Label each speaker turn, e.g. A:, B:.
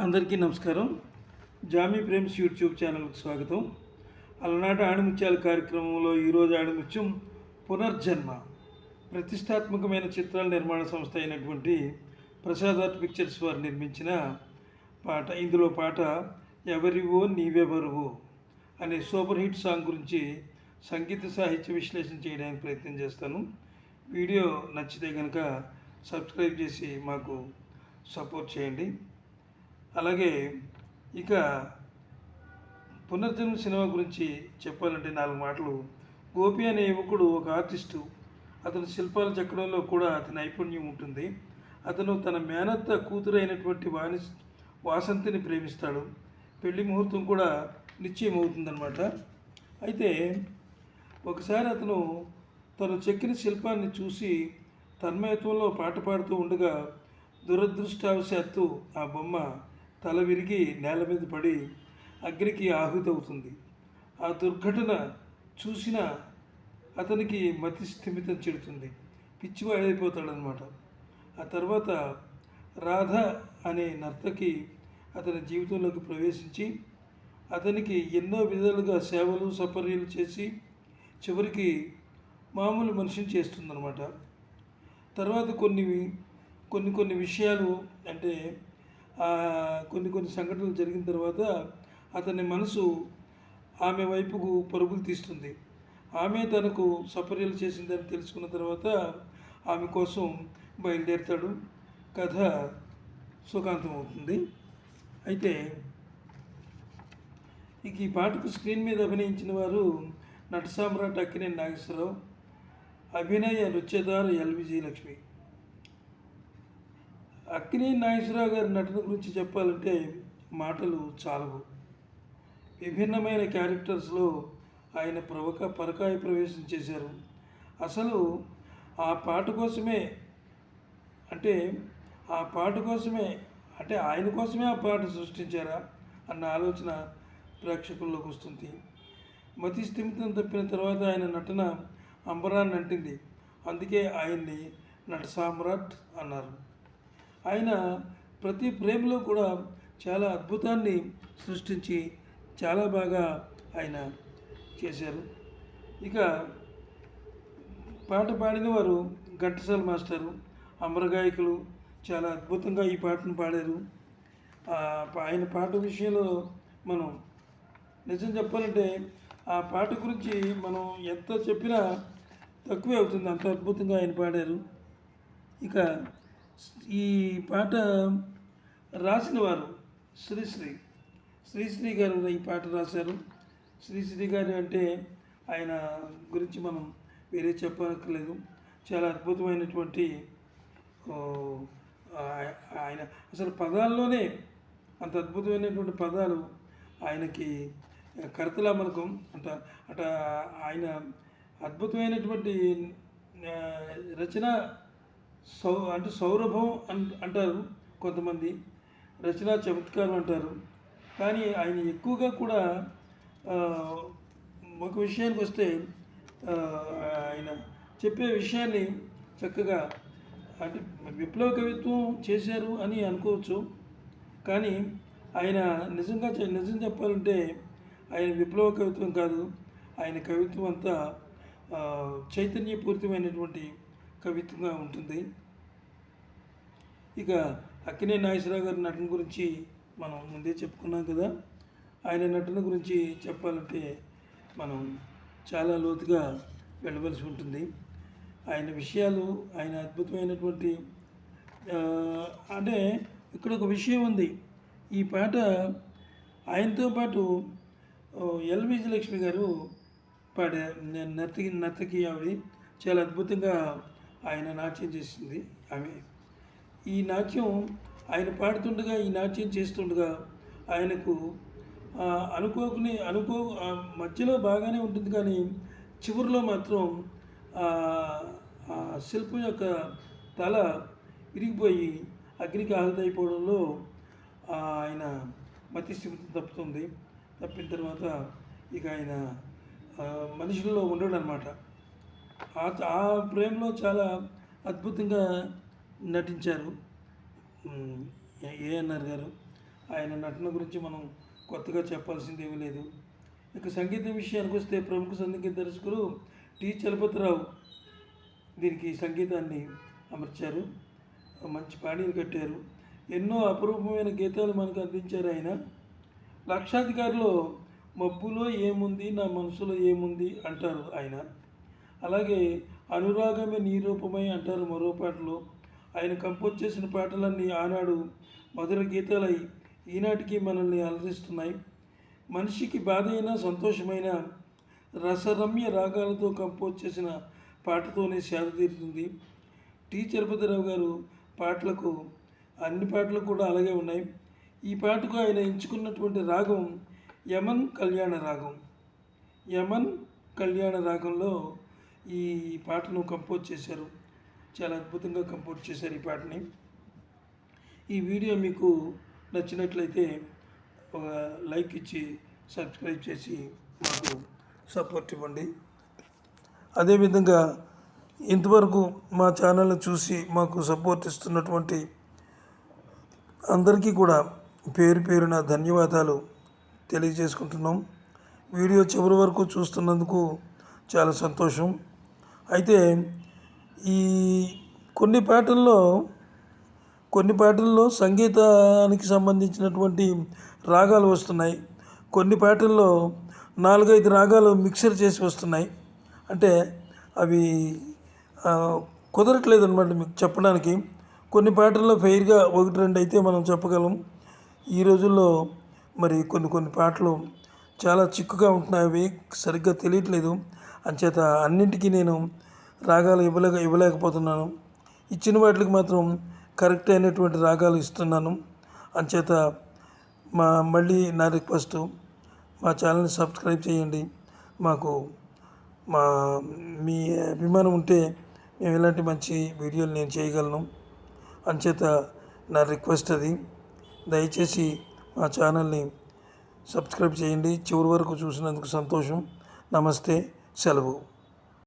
A: అందరికీ నమస్కారం. Jamie Prem's YouTube ఛానల్కి స్వాగతం. అలనాటి ఆణిముత్యాల కార్యక్రమంలో ఈరోజు ఆణిముత్యం పునర్జన్మ. ప్రతిష్టాత్మకమైన చిత్రాల నిర్మాణ సంస్థ అయినటువంటి ప్రసాద్ ఆర్ట్ పిక్చర్స్ వారు నిర్మించిన పాట ఇందులో పాట ఎవరివో నీవెవరువో అనే సూపర్ హిట్ సాంగ్ గురించి సంగీత సాహిత్య విశ్లేషణ చేయడానికి ప్రయత్నం చేస్తాను. వీడియో నచ్చితే కనుక సబ్స్క్రైబ్ చేసి మాకు సపోర్ట్ చేయండి. అలాగే ఇక పునర్జన్మ సినిమా గురించి చెప్పాలంటే నాలుగు మాటలు. గోపి అనే యువకుడు ఒక ఆర్టిస్టు. అతను శిల్పాలు చెక్కడంలో కూడా అతని నైపుణ్యం ఉంటుంది. అతను తన మేనత్త కూతురు అయినటువంటి వాణి వాసంతిని ప్రేమిస్తాడు. పెళ్ళి ముహూర్తం కూడా నిశ్చయం అవుతుందన్నమాట. అయితే ఒకసారి అతను తను చెక్కిన శిల్పాన్ని చూసి తన్మయత్వంలో పాట పాడుతూ ఉండగా దురదృష్టవశాత్తు ఆ బొమ్మ తల విరిగి నేల మీద పడి అగ్నికి ఆహుతవుతుంది. ఆ దుర్ఘటన చూసిన అతనికి మతి స్థిమితం చెడుతుంది. పిచ్చివాడైపోతాడనమాట ఆ తర్వాత రాధ అనే నర్తకి అతని జీవితంలోకి ప్రవేశించి అతనికి ఎన్నో విధాలుగా సేవలు సపర్యలు చేసి చివరికి మామూలు మనిషిని చేస్తుందన్నమాట. తర్వాత కొన్ని కొన్ని కొన్ని విషయాలు అంటే కొన్ని కొన్ని సంఘటనలు జరిగిన తర్వాత అతని మనసు ఆమె వైపుకు పరుగులు తీస్తుంది. ఆమె తనకు సపర్యలు చేసిందని తెలుసుకున్న తర్వాత ఆమె కోసం బయలుదేరుతాడు. కథ సుఖాంతం అవుతుంది అయితే ఇక ఈ పాటకు స్క్రీన్ మీద అభినయించిన వారు నటసామ్రాట్ అక్కినేని నాగేశ్వరరావు అభినయ నృత్యదారు ఎల్విజి లక్ష్మి అక్కినే నాగేశ్వరరావు గారి నటన గురించి చెప్పాలంటే మాటలు చాలవు. విభిన్నమైన క్యారెక్టర్స్లో ఆయన ప్రవక పరకాయ ప్రవేశం చేశారు. అసలు ఆ పాట కోసమే అంటే ఆ పాట కోసమే అంటే ఆయన కోసమే ఆ పాట సృష్టించారా అన్న ఆలోచన ప్రేక్షకుల్లోకి వస్తుంది. మతి స్థిమితం తప్పిన తర్వాత ఆయన నటన అంబరాన్ని అంటింది అందుకే ఆయన్ని నట సామ్రాట్ అన్నారు. ఆయన ప్రతి ప్రేమలో కూడా చాలా అద్భుతాన్ని సృష్టించి చాలా బాగా ఆయన చేశారు. ఇక పాట పాడిన వారు ఘంటసాల మాస్టరు అమరగాయకులు చాలా అద్భుతంగా ఈ పాటను పాడారు. ఆయన పాట విషయంలో మనం నిజం చెప్పాలంటే ఆ పాట గురించి మనం ఎంత చెప్పినా తక్కువే అవుతుంది. అంత అద్భుతంగా ఆయన పాడారు. ఇక ఈ పాట రాసిన వారు శ్రీశ్రీ శ్రీశ్రీ గారు ఈ పాట రాశారు. శ్రీశ్రీ గారు అంటే ఆయన గురించి మనం వేరే చెప్పక్కర్లేదు చాలా అద్భుతమైనటువంటి ఆయన అసలు పదాల్లోనే అంత అద్భుతమైనటువంటి పదాలు ఆయనకి కరతలామలకం అంట అట ఆయన అద్భుతమైనటువంటి రచన సౌ అంటే సౌరభం అన్ అంటారు కొంతమంది. రచనా చమత్కారం అంటారు. కానీ ఆయన ఎక్కువగా కూడా ఒక విషయానికి వస్తే ఆయన చెప్పే విషయాన్ని చక్కగా అంటే విప్లవ కవిత్వం చేశారు అని అనుకోవచ్చు. కానీ ఆయన నిజంగా నిజం చెప్పాలంటే ఆయన విప్లవ కవిత్వం కాదు. ఆయన కవిత్వం అంతా చైతన్యపూరితమైనటువంటి కవిత్వంగా ఉంటుంది. ఇక అక్కినే నాగేశ్వరరావు గారి నటన గురించి మనం ముందే చెప్పుకున్నాం కదా. ఆయన నటన గురించి చెప్పాలంటే మనం చాలా లోతుగా వెళ్ళవలసి ఉంటుంది. ఆయన విషయాలు ఆయన అద్భుతమైనటువంటి అంటే ఇక్కడ ఒక విషయం ఉంది. ఈ పాట ఆయనతో పాటు ఎల్ విజయలక్ష్మి గారు పాడే నర్తకి నర్తకి ఆవిడ చాలా అద్భుతంగా ఆయన నాట్యం చేసింది ఆమె. ఈ నాట్యం ఆయన పాడుతుండగా ఈ నాట్యం చేస్తుండగా ఆయనకు అనుకోకుని అనుకో ఆ, మధ్యలో బాగానే ఉంటుంది కానీ చివరిలో మాత్రం ఆ, శిల్పం యొక్క తల విరిగిపోయి అగ్నికి ఆహుతైపోవడంలో ఆయన మతి స్థిమితం తప్పుతుంది. తప్పిన తర్వాత ఇక ఆయన మనుషుల్లో ఉండడు అనమాట ఆ ఆ ప్రేమలో చాలా అద్భుతంగా నటించారు. ఏఎన్ఆర్ గారు. ఆయన నటన గురించి మనం కొత్తగా చెప్పాల్సింది ఏమీ లేదు. ఇక సంగీతం విషయానికి వస్తే ప్రముఖ సంగీత దర్శకులు టి చలపతిరావు దీనికి సంగీతాన్ని అమర్చారు. మంచి పానీలు కట్టారు. ఎన్నో అపురూపమైన గీతాలు మనకు అందించారు ఆయన. లక్షాధికారిలో మబ్బులో ఏముంది? నా మనసులో ఏముంది? అంటారు ఆయన. అలాగే అనురాగమే నీరూపమై అంటారు మరో పాటలో. ఆయన కంపోజ్ చేసిన పాటలన్నీ ఆనాడు మధుర గీతాలై ఈనాటికి మనల్ని అలరిస్తున్నాయి. మనిషికి బాధ అయినా సంతోషమైన రసరమ్య రాగాలతో కంపోజ్ చేసిన పాటతోనే సేద తీరుతుంది. టి చలపతిరావు గారు పాటలకు అన్ని పాటలు కూడా అలాగే ఉన్నాయి. ఈ పాటకు ఆయన ఎంచుకున్నటువంటి రాగం యమన్ కళ్యాణ రాగం. యమన్ కళ్యాణ రాగంలో ఈ పాటను కంపోజ్ చేశారు. చాలా అద్భుతంగా కంపోజ్ చేశారు ఈ పాటని. ఈ వీడియో మీకు నచ్చినట్లయితే ఒక లైక్ ఇచ్చి సబ్స్క్రైబ్ చేసి మాకు సపోర్ట్ ఇవ్వండి. అదేవిధంగా ఇంతవరకు మా ఛానల్ని చూసి మాకు సపోర్ట్ ఇస్తున్నటువంటి అందరికీ కూడా పేరు పేరున ధన్యవాదాలు తెలియజేసుకుంటున్నాం. వీడియో చివరి వరకు చూస్తున్నందుకు చాలా సంతోషం. అయితే ఈ కొన్ని పాటల్లో కొన్ని పాటల్లో సంగీతానికి సంబంధించినటువంటి రాగాలు వస్తున్నాయి. కొన్ని పాటల్లో నాలుగైదు రాగాలు మిక్సర్ చేసి వస్తున్నాయి. అంటే అవి కుదరట్లేదు అనమాట మీకు చెప్పడానికి. కొన్ని పాటల్లో ఫెయిర్గా ఒకటి రెండు అయితే మనం చెప్పగలం. ఈ రోజుల్లో మరి కొన్ని కొన్ని పాటలు చాలా చిక్కుగా ఉంటున్నాయి. అవి సరిగ్గా తెలియట్లేదు. అంచేత అన్నింటికీ నేను రాగాలు ఇవ్వలేక ఇవ్వలేకపోతున్నాను. ఇచ్చిన వాటికి మాత్రం కరెక్ట్ అయినటువంటి రాగాలు ఇస్తున్నాను. అంచేత మా మళ్ళీ నా రిక్వెస్ట్ మా ఛానల్ని సబ్స్క్రైబ్ చేయండి. మాకు మా మీ అభిమానం ఉంటే మేము ఇలాంటి మంచి వీడియోలు నేను చేయగలను. అంచేత నా రిక్వెస్ట్ అది. దయచేసి మా ఛానల్ని సబ్స్క్రైబ్ చేయండి. చివరి వరకు చూసినందుకు సంతోషం. నమస్తే. సెలవు.